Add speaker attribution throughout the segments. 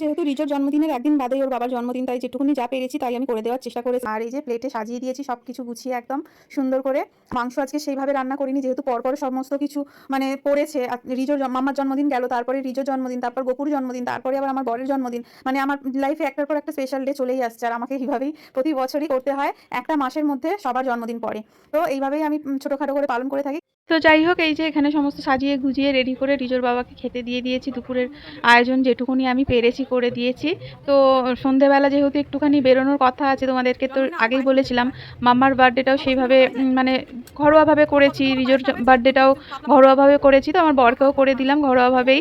Speaker 1: যেহেতু রিজোর জন্মদিনের একদিন বাদেই ওর বাবার জন্মদিন, তাই যেটুকুনি যা পেরেছি তাই আমি করে দেওয়ার চেষ্টা করেছি। আর এই যে প্লেটে সাজিয়ে দিয়েছি সব কিছু গুছিয়ে একদম সুন্দর করে। মাংস আজকে সেইভাবে রান্না করিনি, যেহেতু পরপর সমস্ত কিছু মানে পড়েছে রিজোর মাম্মার জন্মদিন গেল, তারপরে রিজোর জন্মদিন, তারপর গোপুর জন্মদিন, তারপরে আবার আমার বরের জন্মদিন। মানে আমার লাইফে একটার পর একটা স্পেশাল ডে চলেই আসছে, আর আমাকে এইভাবেই প্রতি বছরই করতে হয়, একটা মাসের মধ্যে সবার জন্মদিন পড়ে। তো এইভাবেই আমি ছোটোখাটো করে পালন করে থাকি। তো যাই হোক, এই যে এখানে সমস্ত সাজিয়ে গুজিয়ে রেডি করে রিজোর বাবাকে খেতে দিয়ে দিয়েছি। দুপুরের আয়োজন যেটুকুনি আমি পেরেছি করে দিয়েছি। তো সন্ধেবেলা যেহেতু একটুখানি বেরোনোর কথা আছে, তোমাদেরকে তো আগেই বলেছিলাম, মাম্মার বার্থডেটাও সেইভাবে মানে ঘরোয়াভাবে করেছি। রিজোর বার্থডেটাও ঘরোয়াভাবে করেছি। তো আমার বরকেও করে দিলাম ঘরোয়াভাবেই।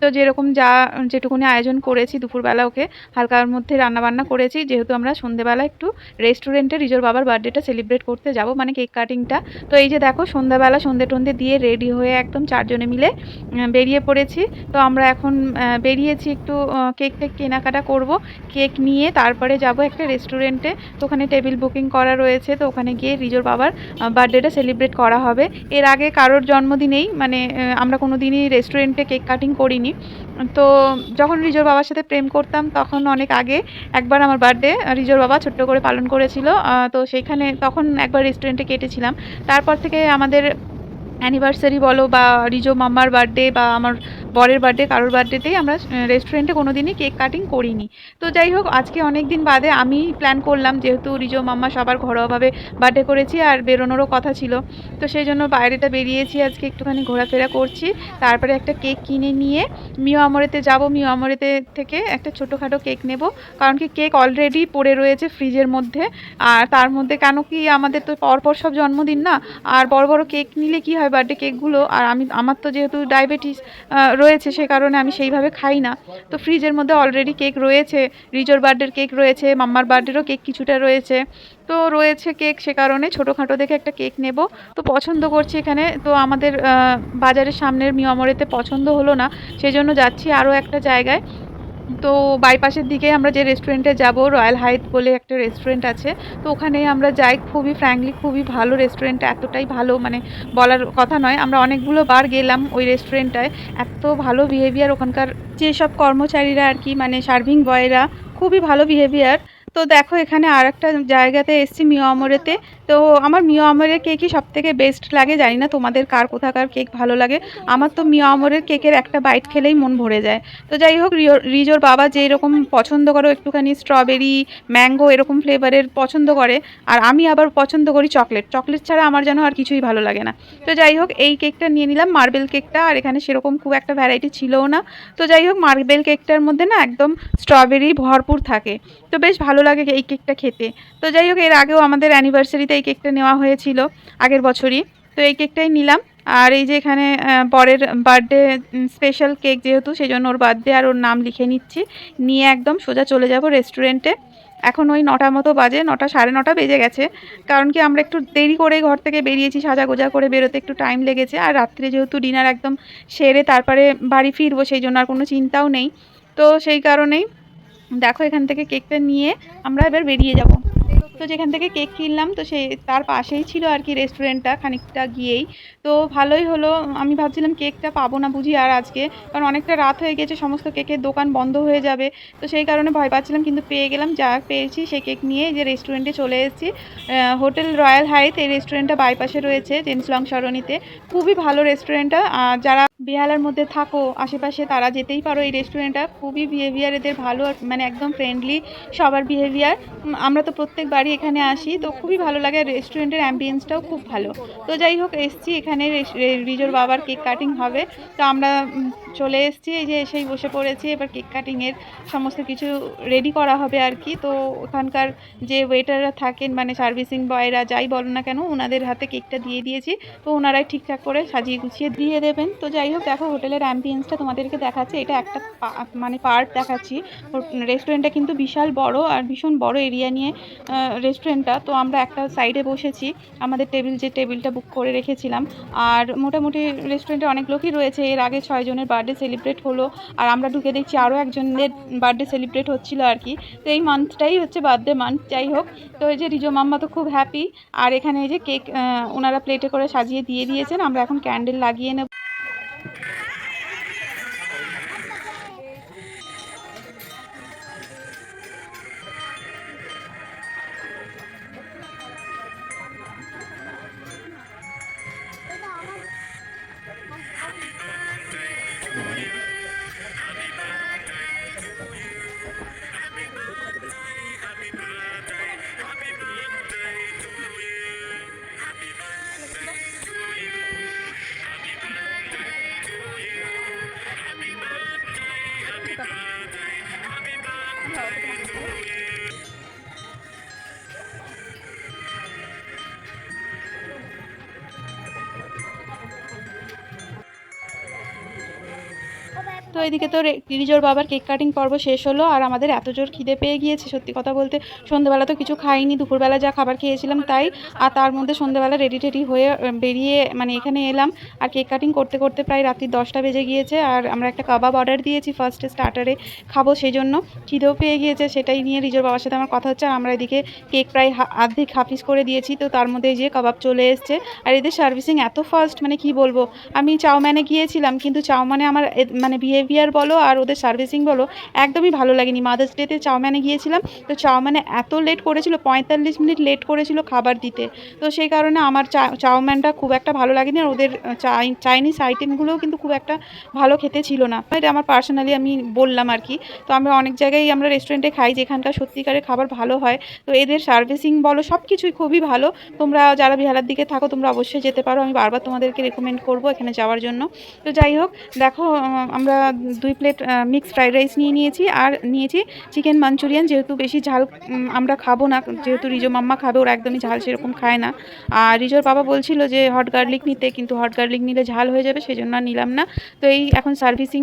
Speaker 1: তো যেরকম যা যেটুকুনি আয়োজন করেছি দুপুরবেলা ওকে হালকার মধ্যে রান্নাবান্না করেছি। যেহেতু আমরা সন্ধেবেলা একটু রেস্টুরেন্টে রিজোর বাবার বার্থডেটা সেলিব্রেট করতে যাব মানে কেক কাটিংটা তো এই যে দেখো সন্ধ্যাবেলা সন্ধে টন্ধে দিয়ে রেডি হয়ে একদম চারজনে মিলে বেরিয়ে পড়েছি। তো আমরা এখন বেরিয়েছি একটু কেক টেক কেনাকাটা করব। কেক নিয়ে তারপরে যাব একটা রেস্টুরেন্টে তো ওখানে টেবিল বুকিং করা রয়েছে। তো ওখানে গিয়ে রিজোর বাবার বার্থডেটা সেলিব্রেট করা হবে। এর আগে কারোর জন্মদিনেই মানে আমরা কোনো দিনই রেস্টুরেন্টে কেক কাটিং করিনি। তো যখন রিজোর বাবার সাথে প্রেম করতাম, তখন অনেক আগে একবার আমার বার্থডে রিজোর বাবা ছোট্ট করে পালন করেছিল। তো সেখানে তখন একবার রেস্টুরেন্টে কেটেছিলাম। তারপর থেকে আমাদের অ্যানিভার্সারি বলো বা রিজো মাম্মার বার্থডে বা আমার বরের বার্থডে কারোর বার্থডেতেই আমরা রেস্টুরেন্টে কোনো দিনই কেক কাটিং করিনি। তো যাই হোক, আজকে অনেক দিন বাদে আমি প্ল্যান করলাম, যেহেতু রিজো মাম্মা সবার ঘরোয়াভাবে বার্থডে করেছি আর বেরোনোরও কথা ছিল। তো সেই জন্য বাইরেটা বেরিয়েছি আজকে একটুখানি ঘোরাফেরা করছি। তারপরে একটা কেক কিনে নিয়ে মিও আমরেতে যাব। মিও আমরেতে থেকে একটা ছোটোখাটো কেক নেব। কারণ কি কেক অলরেডি পড়ে রয়েছে ফ্রিজের মধ্যে। আর তার মধ্যে কেন কি আমাদের তো পরপর সব জন্মদিন না? আর বড় বড় কেক নিলে কি হয় বার্থডে কেকগুলো আর আমি, আমার তো যেহেতু ডায়াবেটিস রয়েছে সে কারণে আমি সেইভাবে খাই না। তো ফ্রিজের মধ্যে অলরেডি কেক রয়েছে রিজোর বার্থডের কেক রয়েছে, মাম্মার বার্থডেরও কেক কিছুটা রয়েছে। তো রয়েছে কেক সে কারণে ছোটোখাটো দেখে একটা কেক নেব। তো পছন্দ করছি এখানে। তো আমাদের বাজারের সামনের মিয়ামরেতে পছন্দ হলো না। সেই জন্য যাচ্ছি আরও একটা জায়গায়। তো বাইপাসের দিকে আমরা যে রেস্টুরেন্টে যাব রয়্যাল হাইট বলে একটা রেস্টুরেন্ট আছে, তো ওখানে আমরা যাই খুবই ফ্র্যাঙ্কলি খুবই ভালো রেস্টুরেন্ট এতটাই ভালো মানে বলার কথা নয়। আমরা অনেকগুলো বার গেলাম ওই রেস্টুরেন্টটায় এত ভালো বিহেভিয়ার ওখানকার। যেসব কর্মচারীরা আর কি মানে সার্ভিং বয়রা খুবই ভালো বিহেভিয়ার তো দেখো, এখানে আর একটা জায়গাতে এসছি মিও আমরেতে। তো আমার মিও আমরের কেকই সব থেকে বেস্ট লাগে। জানি না তোমাদের কার, কোথাকার কেক ভালো লাগে। আমার তো মিও আমরের কেকের একটা বাইট খেলেই মন ভরে যায়। তো যাই হোক রিজোর বাবা যে এরকম পছন্দ করো, একটুখানি স্ট্রবেরি ম্যাঙ্গো এরকম ফ্লেভারের পছন্দ করে, আর আমি আবার পছন্দ করি চকলেট চকলেট ছাড়া আমার যেন আর কিছুই ভালো লাগে না। তো যাই হোক, এই কেকটা নিয়ে নিলাম মার্বেল কেকটা, আর এখানে সেরকম খুব একটা ভ্যারাইটি ছিলও না। তো যাই হোক মার্বেল কেকটার মধ্যে না একদম স্ট্রবেরি ভরপুর থাকে। তো বেশ ভালো লাগে এই কেকটা খেতে। তো যাই হোক, এর আগেও আমাদের অ্যানিভার্সারিতে এই কেকটা নেওয়া হয়েছিল, আগের বছরই। তো এই কেকটাই নিলাম। আর এই যে এখানে বরের বার্থডে স্পেশাল কেক যেহেতু সেই জন্য ওর বার্থডে আর ওর নাম লিখে নিচ্ছি। নিয়ে একদম সোজা চলে যাব রেস্টুরেন্টে এখন ওই নটা মতো বাজে, নটা, সাড়ে নটা বেজে গেছে। কারণ কি, আমরা একটু দেরি করে ঘর থেকে বেরিয়েছি সাজা গোজা করে বেরোতে একটু টাইম লেগেছে। আর রাত্রে যেহেতু ডিনার একদম সেরে তারপরে বাড়ি ফিরবো, সেই জন্য আর কোনো চিন্তাও নেই। তো সেই কারণেই দেখো এখান থেকে কেকটা নিয়ে আমরা এবার বেরিয়ে যাব। তো যেখান থেকে কেক কিনলাম, তো সেই তার পাশেই ছিল আর কি রেস্টুরেন্টটা খানিকটা গিয়েই। তো ভালোই হলো, আমি ভাবছিলাম কেকটা পাবো না বুঝি আর আজকে, কারণ অনেকটা রাত হয়ে গেছে, সমস্ত কেকের দোকান বন্ধ হয়ে যাবে। তো সেই কারণে ভয় পাচ্ছিলাম, কিন্তু পেয়ে গেলাম, যা পেয়েছি, সেই কেক নিয়ে যে রেস্টুরেন্টে চলে এসেছি। হোটেল রয়্যাল হাইট, এই রেস্টুরেন্টটা বাইপাসে রয়েছে জেন্সলং সরণিতে। খুবই ভালো রেস্টুরেন্টটা যারা বেহালার মধ্যে থাকো, আশেপাশে তারা যেতেই পারো। এই রেস্টুরেন্টটা খুবই বিহেভিয়ার এদের ভালো মানে একদম ফ্রেন্ডলি সবার বিহেভিয়ার আমরা তো প্রত্যেকবারই এখানে আসি, তো খুবই ভালো লাগে। আর রেস্টুরেন্টের অ্যাম্বিয়েন্সটাও খুব ভালো। তো যাই হোক, এসছি এখানে রিজোর বাবার কেক কাটিং হবে। তো আমরা চলে এসেছি, এই যে এসেই বসে পড়েছি। এবার কেক কাটিংয়ের সমস্ত কিছু রেডি করা হবে আর কি। তো ওখানকার যে ওয়েটাররা থাকেন মানে সার্ভিসিং বয়রা যাই বলো না কেন, ওনাদের হাতে কেকটা দিয়ে দিয়েছি। তো ওনারাই ঠিকঠাক করে সাজিয়ে গুছিয়ে দিয়ে দেবেন। তো যাই হোক, দেখো, হোটেলের অ্যাম্বিয়েন্সটা তোমাদেরকে দেখাচ্ছে। এটা একটা মানে পার্ট দেখাচ্ছি। রেস্টুরেন্টটা কিন্তু বিশাল বড় আর ভীষণ বড় এরিয়া নিয়ে রেস্টুরেন্টটা তো আমরা একটা সাইডে বসেছি। আমাদের টেবিল যে টেবিলটা বুক করে রেখেছিলাম। আর মোটামুটি রেস্টুরেন্টে অনেক লোকই রয়েছে। এর আগে ছয়জনের বার্থডে সেলিব্রেট হলো। আর আমরা ঢুকে দেখছি আরও একজনের বার্থডে সেলিব্রেট হচ্ছিল আর কি। তো এই মান্থটাই হচ্ছে বার্থডে মান্থ যাই হোক। তো এই যে রিজো মাম্মা তো খুব হ্যাপি আর এখানে এই যে কেক ওনারা প্লেটে করে সাজিয়ে দিয়ে দিয়েছেন। আমরা এখন ক্যান্ডেল লাগিয়ে নেব। এদিকে তো রিজোর বাবার কেক কাটিং পর্ব শেষ হলো, আর আমাদের এত জোর খিদে পেয়ে গিয়েছে, সত্যি কথা বলতে। সন্ধ্যেবেলা তো কিছু খাইনি, দুপুরবেলা যা খাবার খেয়েছিলাম তাই। আর তার মধ্যে সন্ধ্যেবেলা রেডি টেডি হয়ে বেরিয়ে মানে এখানে এলাম। আর কেক কাটিং করতে করতে প্রায় রাত্রি দশটা বেজে গিয়েছে, আর আমরা একটা কাবাব অর্ডার দিয়েছি ফার্স্টে স্টার্টারে খাব সেই জন্য খিদেও পেয়ে গিয়েছে, সেটাই নিয়ে রিজোর বাবার সাথে আমার কথা হচ্ছে, আর আমরা এদিকে কেক প্রায় অর্ধেক হাফিস করে দিয়েছি, তো তার মধ্যে যে কাবাব চলে এসছে। আর এদের সার্ভিসিং এত ফাস্ট মানে কি বলব? আমি চাউম্যানে গিয়েছিলাম, কিন্তু চাউম্যানে আমার মানে বিহেভিয়ার বলো আর ওদের সার্ভিসিং বলো, একদমই ভালো লাগেনি। মাদার্স ডেতে চাউম্যানে গিয়েছিলাম, তো চাউম্যানে এত লেট করেছিল, পঁয়তাল্লিশ মিনিট লেট করেছিল খাবার দিতে। তো সেই কারণে আমার চা- চাউম্যানটা খুব একটা ভালো লাগেনি আর ওদের চাই- চাইনিজ আইটেমগুলোও কিন্তু খুব একটা ভালো খেতে ছিল না। এটা আমার পার্সোনালি আমি বললাম আর কি। তো আমরা অনেক জায়গায় আমরা রেস্টুরেন্টে খাই যেখানকার সত্যিকারের খাবার ভালো হয়। তো এদের সার্ভিসিং বলো সব কিছুই খুবই ভালো। তোমরা যারা বিহালার দিকে থাকো, তোমরা অবশ্যই যেতে পারো। আমি বারবার তোমাদেরকে রেকমেন্ড করব এখানে যাওয়ার জন্য। তো যাই হোক, দেখো আমরা দুই প্লেট মিক্সড ফ্রাইড রাইস নিয়ে নিয়েছি আর নিয়েছি চিকেন মাঞ্চুরিয়ান যেহেতু বেশি ঝাল আমরা খাব না, যেহেতু রিজো মাম্মা খাবে, ওরা একদমই ঝাল সেরকম খায় না। আর রিজোর বাবা বলছিল যে হট গার্লিক নিতে, কিন্তু হট গার্লিক নিলে ঝাল হয়ে যাবে সেই জন্য নিলাম না। তো এই এখন সার্ভিসিং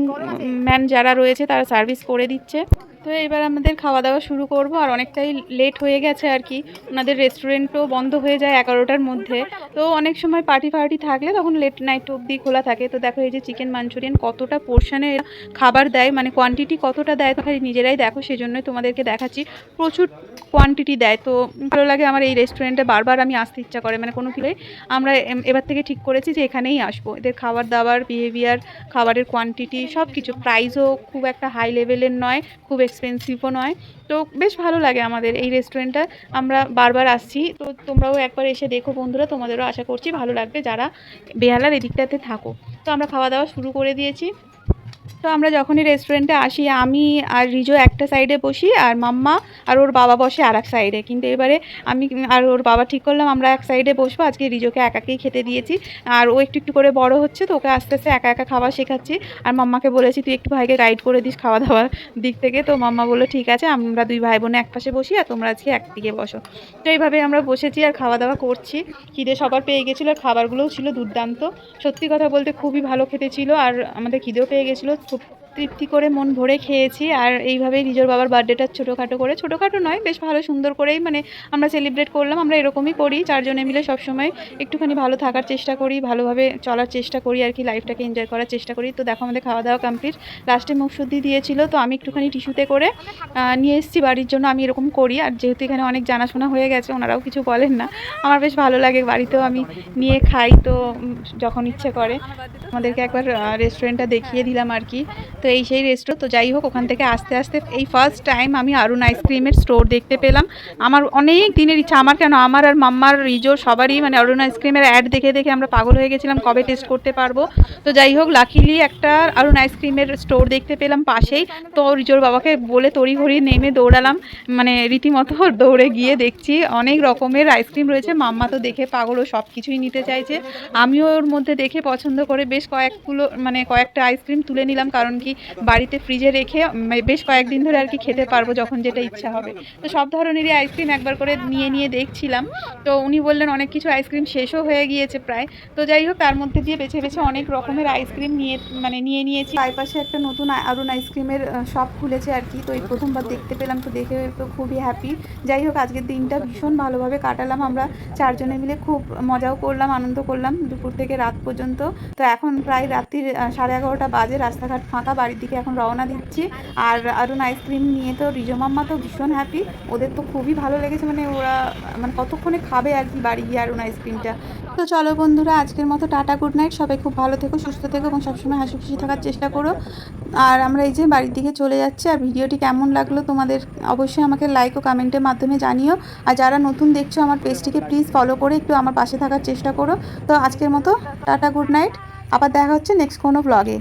Speaker 1: ম্যান যারা রয়েছে, তারা সার্ভিস করে দিচ্ছে। তো এবার আমাদের খাওয়া দাওয়া শুরু করব, আর অনেকটাই লেট হয়ে গেছে আর কি। ওনাদের রেস্টুরেন্টও বন্ধ হয়ে যায় এগারোটার মধ্যে। তো অনেক সময় পার্টি ফার্টি থাকলে তখন লেট নাইট অবধি খোলা থাকে। তো দেখো এই যে চিকেন মাঞ্চুরিয়ান কতটা পোর্শনে খাবার দেয় মানে কোয়ান্টিটি কতটা দেয়, তো খালি নিজেরাই দেখো সেই জন্যই তোমাদেরকে দেখাচ্ছি। প্রচুর কোয়ান্টিটি দেয়। তো ভালো লাগে আমার এই রেস্টুরেন্টে বারবার আমি আসতে ইচ্ছা করে মানে কোনো কিছুই আমরা এবার থেকে ঠিক করেছি যে এখানেই আসব। এদের খাবার দাবার বিহেভিয়ার খাবারের কোয়ান্টিটি সব কিছু প্রাইসও খুব একটা হাই লেভেলের নয়, খুব এক্সপেন্সিভও নয়। তো বেশ ভালো লাগে আমাদের এই রেস্টুরেন্টটা আমরা বারবার আসছি। তো তোমরাও একবার এসে দেখো বন্ধুরা, তোমাদেরও আশা করছি ভালো লাগবে যারা বেহালার এদিকটাতে থাকো। তো আমরা খাওয়া দাওয়া শুরু করে দিয়েছি। তো আমরা যখনই রেস্টুরেন্টে আসি, আমি আর রিজো একটা সাইডে বসি আর মাম্মা আর ওর বাবা বসে আর এক সাইডে কিন্তু এবারে আমি আর ওর বাবা ঠিক করলাম, আমরা এক সাইডে বসবো, আজকে রিজোকে একাকেই খেতে দিয়েছি। আর ও একটু একটু করে বড় হচ্ছে তো ওকে আস্তে আস্তে একা একা খাওয়া শেখাচ্ছি। আর মাম্মাকে বলেছি, তুই একটু ভাইকে গাইড করে দিস খাওয়া দাওয়ার দিক থেকে। তো মাম্মা বলল, ঠিক আছে, আমরা দুই ভাই বোনে এক পাশে বসি আর তোমরা আজকে একদিকে বসো। তো এইভাবে আমরা বসেছি আর খাওয়া দাওয়া করছি। খিদে সবার পেয়ে গেছিল, আর খাবারগুলোও ছিল দুর্দান্ত। সত্যি কথা বলতে খুবই ভালো খেতে ছিল, আর আমাদের খিদেও পেয়ে গেছিল। খুব তৃপ্তি করে মন ভরে খেয়েছি আর এইভাবেই নিজের বাবার বার্থডেটা ছোটোখাটো করে, ছোটোখাটো নয়, বেশ ভালো সুন্দর করেই মানে আমরা সেলিব্রেট করলাম, আমরা এরকমই করি, চারজনে মিলে সবসময় একটুখানি ভালো থাকার চেষ্টা করি, ভালোভাবে চলার চেষ্টা করি আর কি লাইফটাকে এনজয় করার চেষ্টা করি। তো দেখো আমাদের খাওয়া দাওয়া কমপ্লিট লাস্টে মুখ শুদ্ধি দিয়েছিল, তো আমি একটুখানি টিস্যুতে করে নিয়ে এসেছি বাড়ির জন্য, আমি এরকম করি। আর যেহেতু এখানে অনেক জানাশোনা হয়ে গেছে, ওনারাও কিছু বলেন না। আমার বেশ ভালো লাগে, বাড়িতেও আমি নিয়ে খাই, তো যখন ইচ্ছে করে, আমাদেরকে একবার রেস্টুরেন্টটা দেখিয়ে দিলাম আর কি। তো এই সেই রেস্টুরেন্ট তো যাই হোক ওখান থেকে আস্তে আস্তে এই ফার্স্ট টাইম আমি আরুণ আইসক্রিমের স্টোর দেখতে পেলাম। আমার অনেক দিনের ইচ্ছা, আমার কেন, আমার আর মাম্মার রিজো সবারই মানে অরুণ আইসক্রিমের অ্যাড দেখে দেখে আমরা পাগল হয়ে গেছিলাম, কবে টেস্ট করতে পারব। তো যাই হোক লাকিলি একটা অরুণ আইসক্রিমের স্টোর দেখতে পেলাম পাশেই। তো রিজোর বাবাকে বলে তড়িঘড়ি নেমে দৌড়ালাম মানে রীতিমতো দৌড়ে গিয়ে দেখছি অনেক রকমের আইসক্রিম রয়েছে। মাম্মা তো দেখে পাগল ও সব কিছুই নিতে চাইছে। আমিও ওর মধ্যে দেখে পছন্দ করে বেশ কয়েকগুলো মানে কয়েকটা আইসক্রিম তুলে নিলাম, কারণ কি বাড়িতে ফ্রিজে রেখে বেশ কয়েকদিন ধরে আর কি খেতে পারব যখন যেটা ইচ্ছা হবে। তো সব ধরনেরই আইসক্রিম একবার করে নিয়ে নিয়ে দেখছিলাম। তো উনি বললেন অনেক কিছু আইসক্রিম শেষও হয়ে গিয়েছে প্রায়। তো যাই হোক, তার মধ্যে দিয়ে বেছে বেছে অনেক রকমের আইসক্রিম নিয়ে মানে নিয়ে নিয়েছি। পাশে একটা নতুন আ- আরুণ আইসক্রিমের শপ খুলেছে আর কি। তো এই প্রথমবার দেখতে পেলাম, তো দেখে তো খুবই হ্যাপি যাই হোক, আজকের দিনটা ভীষণ ভালোভাবে কাটালাম। আমরা চারজনে মিলে খুব মজাও করলাম, আনন্দ করলাম দুপুর থেকে রাত পর্যন্ত। তো এখন প্রায় রাত্রির সাড়ে এগারোটা বাজে, রাস্তাঘাট ফাঁকা বাড়ির দিকে এখন রওনা দিচ্ছি। আর আরুণ আইসক্রিম নিয়ে তো রিজো মাম্মা তো ভীষণ হ্যাপি ওদের তো খুবই ভালো লেগেছে মানে ওরা মানে কতক্ষণে খাবে আর কি বাড়ি গিয়ে আরুণ আইসক্রিমটা তো চলো বন্ধুরা, আজকের মতো টাটা গুড নাইট সবাই খুব ভালো থেকো, সুস্থ থেকো এবং সবসময় হাসি খুশি থাকার চেষ্টা করো। আর আমরা এই যে বাড়ির দিকে চলে যাচ্ছি, আর ভিডিওটি কেমন লাগল তোমাদের অবশ্যই আমাকে লাইক ও কমেন্টের মাধ্যমে জানিও। আর যারা নতুন দেখছ আমার পেজটিকে প্লিজ ফলো করে একটু আমার পাশে থাকার চেষ্টা করো। তো আজকের মতো টাটা গুড নাইট আবার দেখা হচ্ছে নেক্সট কোনো ব্লগে